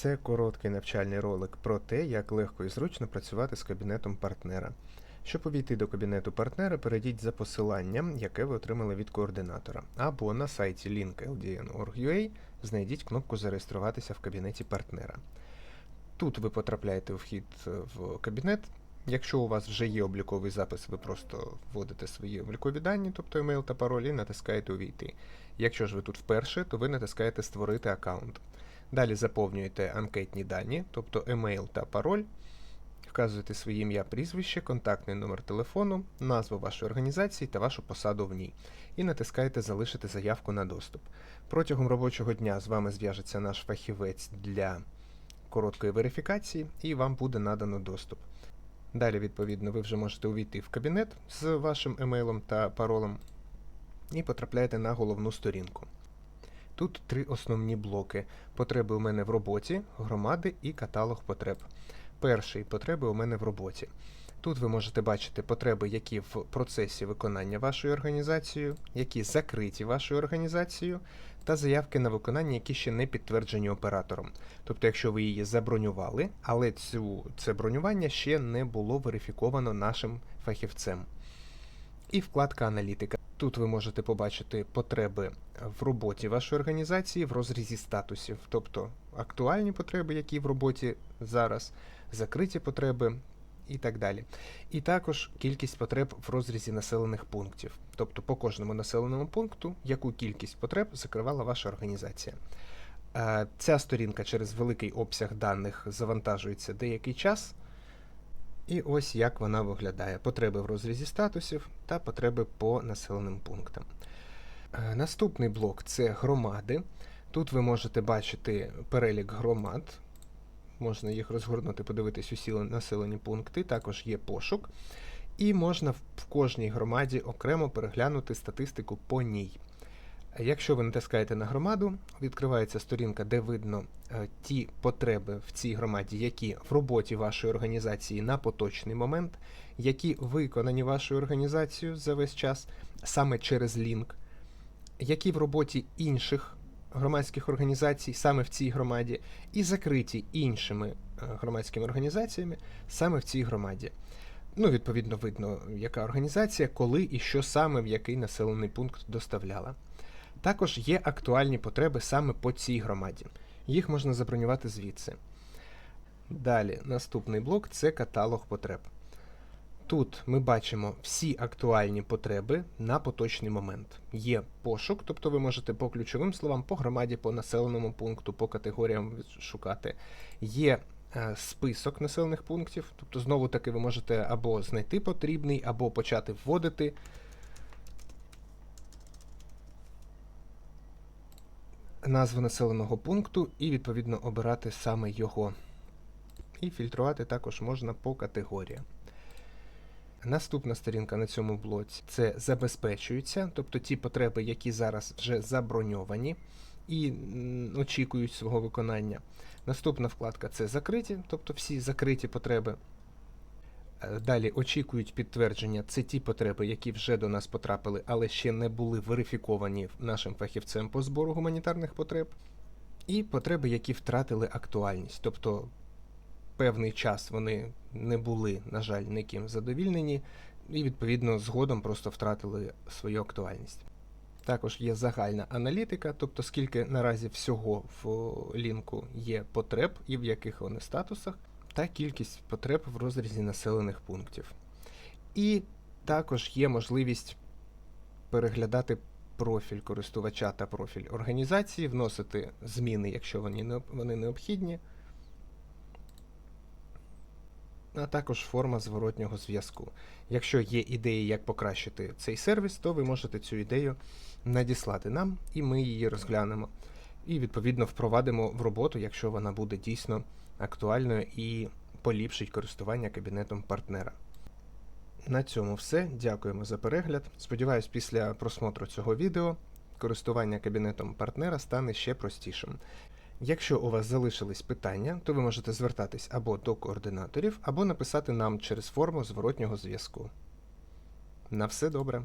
Це короткий навчальний ролик про те, як легко і зручно працювати з кабінетом партнера. Щоб увійти до кабінету партнера, перейдіть за посиланням, яке ви отримали від координатора, або на сайті link.ldn.org.ua знайдіть кнопку Зареєструватися в кабінеті партнера. Тут ви потрапляєте вхід в кабінет. Якщо у вас вже є обліковий запис, ви просто вводите свої облікові дані, тобто емейл та пароль, і натискаєте Увійти. Якщо ж ви тут вперше, то ви натискаєте Створити аккаунт. Далі заповнюєте анкетні дані, тобто емейл та пароль, вказуєте своє ім'я, прізвище, контактний номер телефону, назву вашої організації та вашу посаду в ній. І натискаєте Залишити заявку на доступ. Протягом робочого дня з вами зв'яжеться наш фахівець для короткої верифікації, і вам буде надано доступ. Далі, відповідно, ви вже можете увійти в кабінет з вашим емейлом та паролем і потрапляєте на головну сторінку. Тут три основні блоки: потреби у мене в роботі, громади і каталог потреб. Перший потреби у мене в роботі. Тут ви можете бачити потреби, які в процесі виконання вашою організацією, які закриті вашою організацією, та заявки на виконання, які ще не підтверджені оператором. Тобто, якщо ви її забронювали, але цю, це бронювання ще не було верифіковано нашим фахівцем. І вкладка аналітика. Тут ви можете побачити потреби в роботі вашої організації в розрізі статусів, тобто актуальні потреби, які в роботі зараз, закриті потреби і так далі. І також кількість потреб в розрізі населених пунктів, тобто по кожному населеному пункту, яку кількість потреб закривала ваша організація. Е, Ця сторінка через великий обсяг даних завантажується деякий час. І ось як вона виглядає: потреби в розрізі статусів та потреби по населеним пунктам. Е, Наступний блок це громади. Тут ви можете бачити перелік громад, можна їх розгорнути, подивитись усі населені пункти, також є пошук. І можна в кожній громаді окремо переглянути статистику по ній. Якщо ви натискаєте на громаду, відкривається сторінка, де видно е, ті потреби в цій громаді, які в роботі вашої організації на поточний момент, які виконані вашою організацією за весь час саме через лінк, які в роботі інших громадських організацій саме в цій громаді, і закриті іншими е, громадськими організаціями саме в цій громаді. Ну, відповідно, видно, яка організація, коли і що саме в який населений пункт доставляла. Також є актуальні потреби саме по цій громаді. Їх можна забронювати звідси. Далі, наступний блок це каталог потреб. Тут ми бачимо всі актуальні потреби на поточний момент. Є пошук, тобто ви можете по ключовим словам, по громаді, по населеному пункту, по категоріям шукати. Є е, список населених пунктів, тобто, знову таки, ви можете або знайти потрібний, або почати вводити. Назву населеного пункту і, відповідно, обирати саме його. І фільтрувати також можна по категоріям. Наступна сторінка на цьому блоці це забезпечуються, тобто ті потреби, які зараз вже заброньовані і очікують свого виконання. Наступна вкладка це закриті, тобто всі закриті потреби. Далі очікують підтвердження, це ті потреби, які вже до нас потрапили, але ще не були верифіковані нашим фахівцем по збору гуманітарних потреб. І потреби, які втратили актуальність. Тобто певний час вони не були, на жаль, ніким задовільнені, і, відповідно, згодом просто втратили свою актуальність. Також є загальна аналітика, тобто скільки наразі всього в лінку є потреб і в яких вони статусах, та кількість потреб в розрізі населених пунктів. І також є можливість переглядати профіль користувача та профіль організації, вносити зміни, якщо вони необхідні а також форма зворотнього зв'язку. Якщо є ідеї, як покращити цей сервіс, то ви можете цю ідею надіслати нам, і ми її розглянемо. І, відповідно, впровадимо в роботу, якщо вона буде дійсно актуальною і поліпшить користування кабінетом партнера. На цьому все. Дякуємо за перегляд. Сподіваюсь, після просмотру цього відео користування кабінетом партнера стане ще простішим. Якщо у вас залишились питання, то ви можете звертатись або до координаторів, або написати нам через форму зворотнього зв'язку. На все добре!